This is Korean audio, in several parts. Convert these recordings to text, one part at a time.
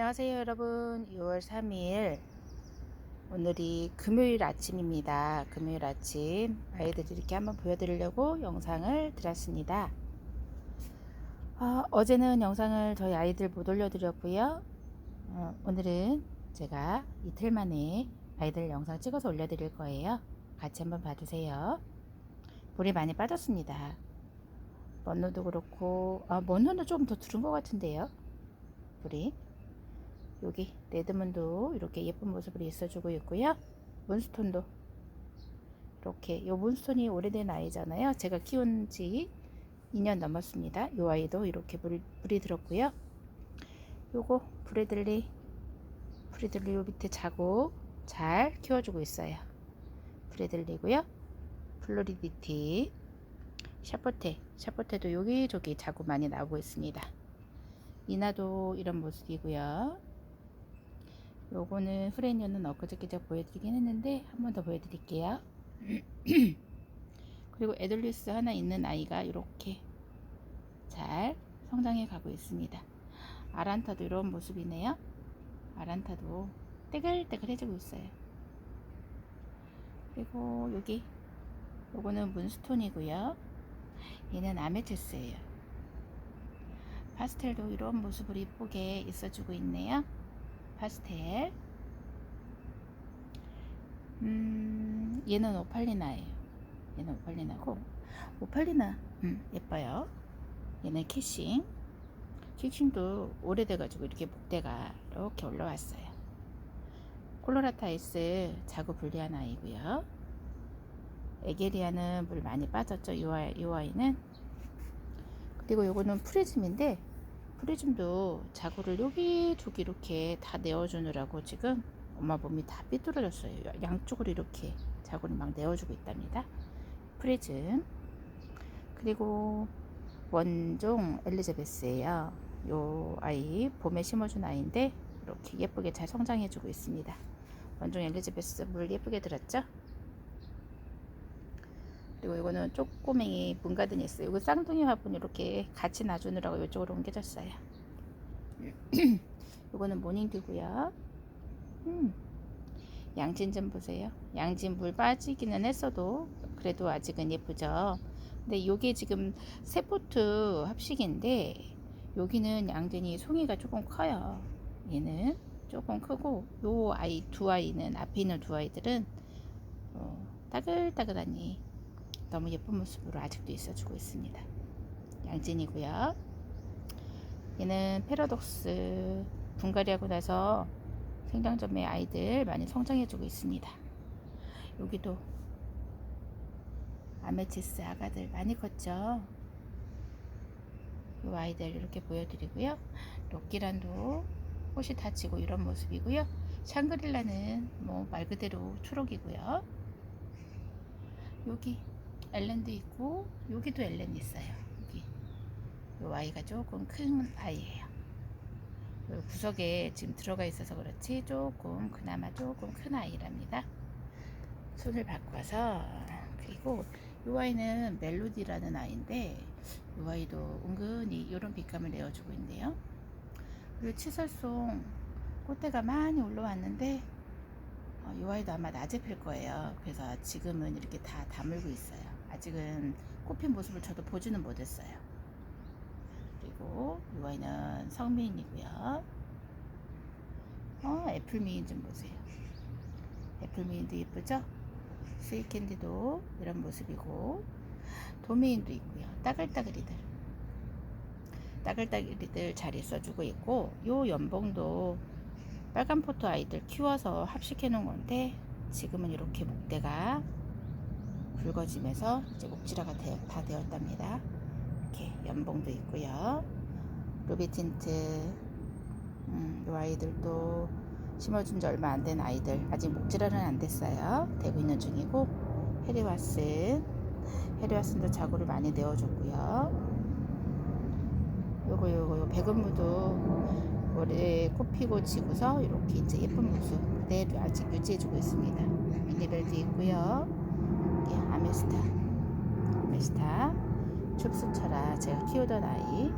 안녕하세요 여러분. 6월 3일. 오늘이 금요일 아침입니다. 금요일 아침 아이들 이렇게 한번 보여드리려고 영상을 들었습니다. 어, 어제는 영상을 저희 아이들 못 올려드렸고요. 어, 오늘은 제가 이틀 만에 아이들 영상 찍어서 올려드릴 거예요. 같이 한번 봐주세요. 물이 많이 빠졌습니다. 먼노도 그렇고 아, 먼노는 조금 더 두른 것 같은데요? 물이 여기 레드문도 이렇게 예쁜 모습을 있어주고 있고요. 문스톤도 이렇게 요 문스톤이 오래된 아이잖아요. 제가 키운 지 2년 넘었습니다. 요 아이도 이렇게 물, 물이 들었고요. 요거 브레들리 브레들리 요 밑에 자고 잘 키워주고 있어요. 브레들리고요. 플로리디티 샤포테 샤포테도 여기저기 자고 많이 나오고 있습니다. 이나도 이런 모습이고요. 요거는 프레니어는 엊그저께 제가 보여드리긴 했는데 한 번 더 보여드릴게요. 그리고 에들리스 하나 있는 아이가 이렇게 잘 성장해 가고 있습니다. 아란타도 이런 모습이네요. 아란타도 떼글떼글해지고 있어요. 그리고 여기 요거는 문스톤이고요. 얘는 아메테스예요. 파스텔도 이런 모습으로 이쁘게 있어주고 있네요. 파스텔. 음, 얘는 오팔리나예요. 얘는 오팔리나고, 오팔리나, 음, 예뻐요. 얘는 키싱. 키싱도 오래돼가지고 이렇게 목대가 이렇게 올라왔어요. 콜로라타이스 자구 분리한 아이고요. 에게리아는 물 많이 빠졌죠. 이, 아이, 이 아이는. 그리고 요거는 프리즘인데, 프리즘도 자구를 여기저기 이렇게 다 내어주느라고 지금 엄마 몸이 다 삐뚤어졌어요. 양쪽으로 이렇게 자구를 막 내어주고 있답니다. 프리즘. 그리고 원종 엘리자베스예요. 요 아이 봄에 심어준 아이인데 이렇게 예쁘게 잘 성장해주고 있습니다. 원종 엘리자베스 물 예쁘게 들었죠? 그리고 이거는 쪼꼬맹이 문가든이 있어요 이거 쌍둥이 화분 이렇게 같이 놔주느라고 이쪽으로 옮겨졌어요. 이거는 모닝듀고요. 음, 양진 좀 보세요. 양진 물 빠지기는 했어도 그래도 아직은 예쁘죠. 근데 요게 지금 세포트 합식인데 여기는 양진이 송이가 조금 커요. 얘는 조금 크고 요 아이 두 아이는 앞에 있는 두 아이들은 어, 따글따글하니 너무 예쁜 모습으로 아직도 있어주고 있습니다. 양진이고요. 얘는 패러독스 분갈이하고 나서 생장점의 아이들 많이 성장해주고 있습니다. 여기도 아메치스 아가들 많이 컸죠. 이 아이들 이렇게 보여드리고요. 럭기란도 꽃이 다치고 이런 모습이고요. 샹그릴라는 뭐 말 그대로 초록이고요. 여기 엘렌도 있고 여기도 엘렌 있어요. 여기 이 아이가 조금 큰 아이예요. 구석에 지금 들어가 있어서 그렇지 조금 그나마 조금 큰 아이랍니다. 손을 바꿔서 그리고 이 아이는 멜로디라는 아이인데 이 아이도 은근히 이런 빛감을 내어주고 있네요. 그리고 치설송 꽃대가 많이 올라왔는데 어, 이 아이도 아마 낮에 필 거예요. 그래서 지금은 이렇게 다 다물고 있어요. 아직은 꽃핀 모습을 저도 보지는 못했어요. 그리고 이 아이는 성미인이고요. 어, 애플미인 좀 보세요. 애플미인도 예쁘죠? 스위캔디도 이런 모습이고 도미인도 있고요. 따글따글이들. 따글따글이들 잘 있어주고 있고 요 연봉도 빨간 포토 아이들 키워서 합식해 놓은 건데 지금은 이렇게 목대가 굵어지면서 이제 목질화가 되어, 다 되었답니다. 이렇게 연봉도 있고요. 루비 틴트 음, 이 아이들도 심어준 지 얼마 안 된 아이들 아직 목질화는 안 됐어요. 되고 있는 중이고 헤리와슨 헤리와슨도 자구를 많이 내어줬고요. 요거 요거 요 백은무도 올해 꽃 피고 지고서 이렇게 이제 예쁜 모습 그대로 아직 유지해주고 있습니다. 미니벨도 있고요. 예, 아메스타 아메스타 춥수철아 제가 키우던 아이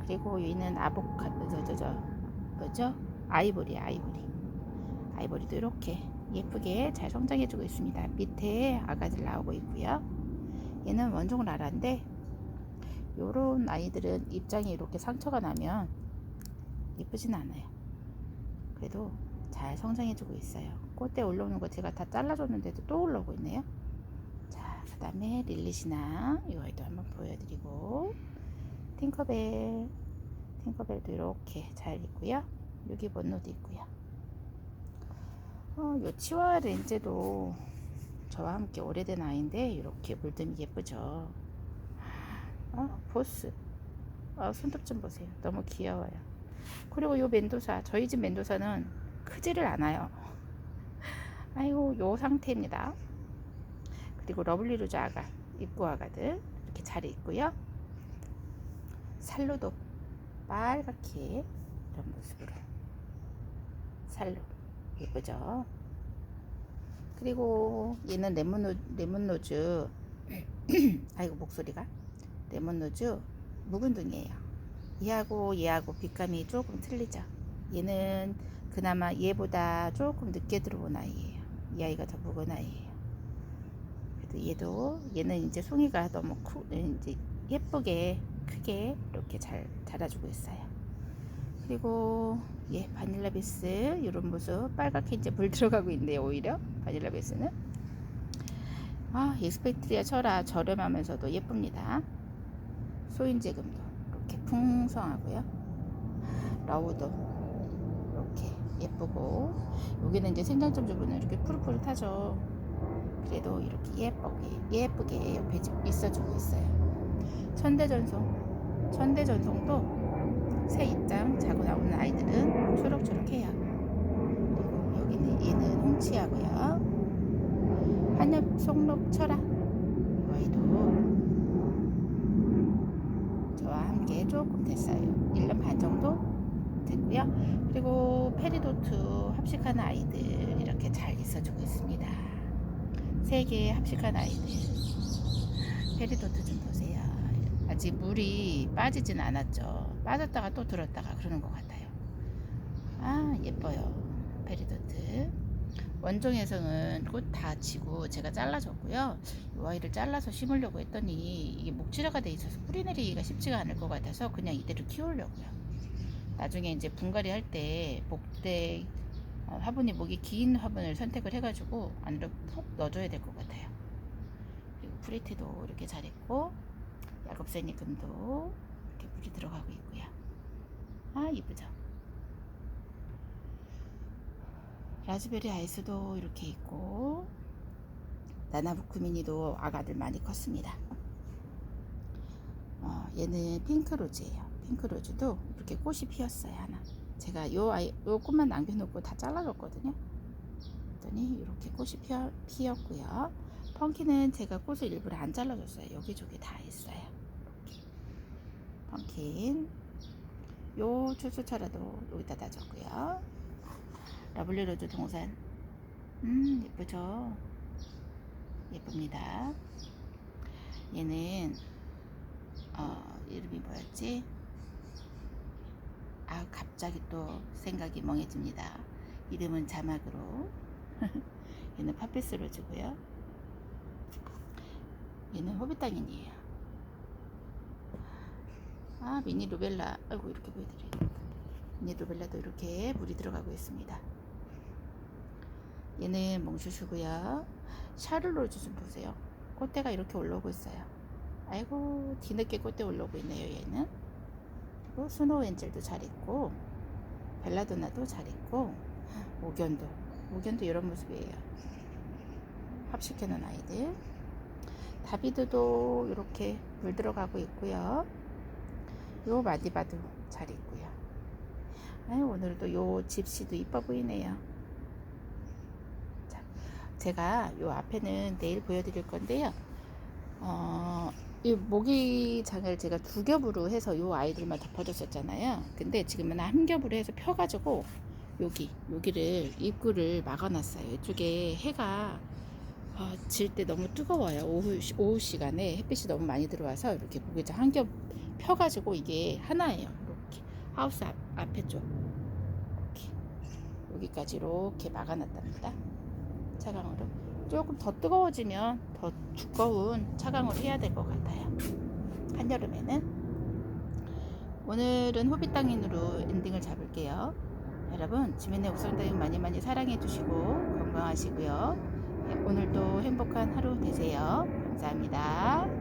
그리고 얘는 아보카도 저, 저, 저 뭐죠 아이보리 아이보리 아이보리도 이렇게 예쁘게 잘 성장해주고 있습니다. 밑에 아가들 나오고 있고요. 얘는 원종 라라인데 요런 아이들은 입장이 이렇게 상처가 나면 예쁘진 않아요. 그래도 잘 성장해주고 있어요. 꽃대 올라오는 거 제가 다 잘라줬는데도 또 올라오고 있네요. 자, 그 다음에 릴리시나 이 아이도 한번 보여드리고 팅커벨 팅커벨도 이렇게 잘 있고요. 여기 번호도 있고요. 어, 요 치와 렌즈도 저와 함께 오래된 아이인데 이렇게 물듬이 예쁘죠. 어, 보스. 어, 손톱 좀 보세요. 너무 귀여워요. 그리고 요 멘도사, 저희 집 멘도사는 크지를 않아요. 아이고, 요 상태입니다. 그리고 러블리루즈 아가, 입구 아가들 이렇게 잘 있고요. 살로도 빨갛게 이런 모습으로 살로 예쁘죠? 그리고 얘는 레몬노, 레몬노즈. 아이고 목소리가. 레몬노즈 묵은둥이에요. 얘하고 얘하고 빛감이 조금 틀리죠? 얘는 그나마 얘보다 조금 늦게 들어온 아이예요. 이 아이가 더 묵은 아이예요 얘도 얘는 이제 송이가 너무 크, 이제 예쁘게 크게 이렇게 잘 자라주고 있어요. 그리고 예 바닐라 베스 이런 모습 빨갛게 이제 물 들어가고 있네요 오히려. 바닐라 베스는. 아 익스펙트리아 철아 저렴하면서도 예쁩니다. 소인제금도 이렇게 풍성하고요. 라우도 이렇게 예쁘고. 여기는 이제 생장점 주부는 이렇게 푸릇푸릇하죠 그래도 이렇게 예쁘게 예쁘게 옆에 있어주고 있어요 천대전송 천대전송도 새 입장 자고 나오는 아이들은 초록초록해요. 그리고 여기는 얘는 홍치하고요. 한엽 속록 철아 아이도 저와 함께 조금 됐어요. 1년 반 정도 됐고요. 그리고 페리도트 합식한 아이들 이렇게 잘 있어주고 있습니다. 세 개의 합식한 아이들 페리도트 좀 보세요. 아직 물이 빠지진 않았죠. 빠졌다가 또 들었다가 그러는 것 같아요. 아 예뻐요. 페리도트. 원종에서는 꽃다 지고 제가 잘라줬고요. 이 아이를 잘라서 심으려고 했더니 이게 목질화가 돼 있어서 뿌리 내리기가 쉽지가 않을 것 같아서 그냥 이대로 키우려고요. 나중에 이제 분갈이 할 때 목대 어, 화분이 목이 긴 화분을 선택을 해가지고 안으로 푹 넣어줘야 될 것 같아요. 그리고 프리티도 이렇게 잘했고 야곱새니 금도 이렇게 물이 들어가고 있고요. 아 이쁘죠? 라즈베리 아이스도 이렇게 있고 나나부쿠미니도 아가들 많이 컸습니다. 어, 얘는 핑크로즈예요. 핑크로즈도 이렇게 꽃이 피었어요 하나. 제가 요 아이 요 꽃만 남겨놓고 다 잘라줬거든요. 그랬더니 이렇게 꽃이 피어, 피었고요. 펑키는 제가 꽃을 일부러 안 잘라줬어요. 여기저기 다 있어요. 이렇게. 펑킨. 요 추수차라도 여기다 놔줬고요. 러블리 로즈 동산. 음, 예쁘죠? 예쁩니다. 얘는, 어, 이름이 뭐였지? 아, 갑자기 또 생각이 멍해집니다. 이름은 자막으로. 얘는 파피스로즈고요. 얘는 호비땅인이에요. 아, 미니 루벨라. 아이고, 이렇게 보여드려요. 미니 루벨라도 이렇게 물이 들어가고 있습니다. 얘는 몽슈슈고요. 샤를로즈 좀 보세요. 꽃대가 이렇게 올라오고 있어요. 아이고, 뒤늦게 꽃대 올라오고 있네요, 얘는. 그리고 스노우 엔젤도 잘 있고, 벨라도나도 잘 있고, 오견도. 오견도 이런 모습이에요. 합식해 놓은 아이들. 다비드도 이렇게 물 들어가고 있고요. 요 마디바도 잘 있고요. 오늘도 요 집시도 이뻐 보이네요. 자, 제가 요 앞에는 내일 보여드릴 건데요. 어, 이 모기장을 제가 두 겹으로 해서 요 아이들만 덮어줬었잖아요. 근데 지금은 한 겹으로 해서 펴가지고 여기 여기를 입구를 막아놨어요. 이쪽에 해가 어, 질때 너무 뜨거워요. 오후 오후 시간에 햇빛이 너무 많이 들어와서 이렇게 모기장 한 겹 펴가지고 이게 하나예요. 이렇게 하우스 앞, 앞에 쪽 이렇게 여기까지 이렇게 막아놨답니다. 차광으로 조금 더 뜨거워지면 더 두꺼운 차광으로 해야 될 것 같아요. 한여름에는 오늘은 호빗땅인으로 엔딩을 잡을게요. 여러분 지면의 옥상땅인 많이 많이 사랑해 주시고 건강하시고요. 네, 오늘도 행복한 하루 되세요. 감사합니다.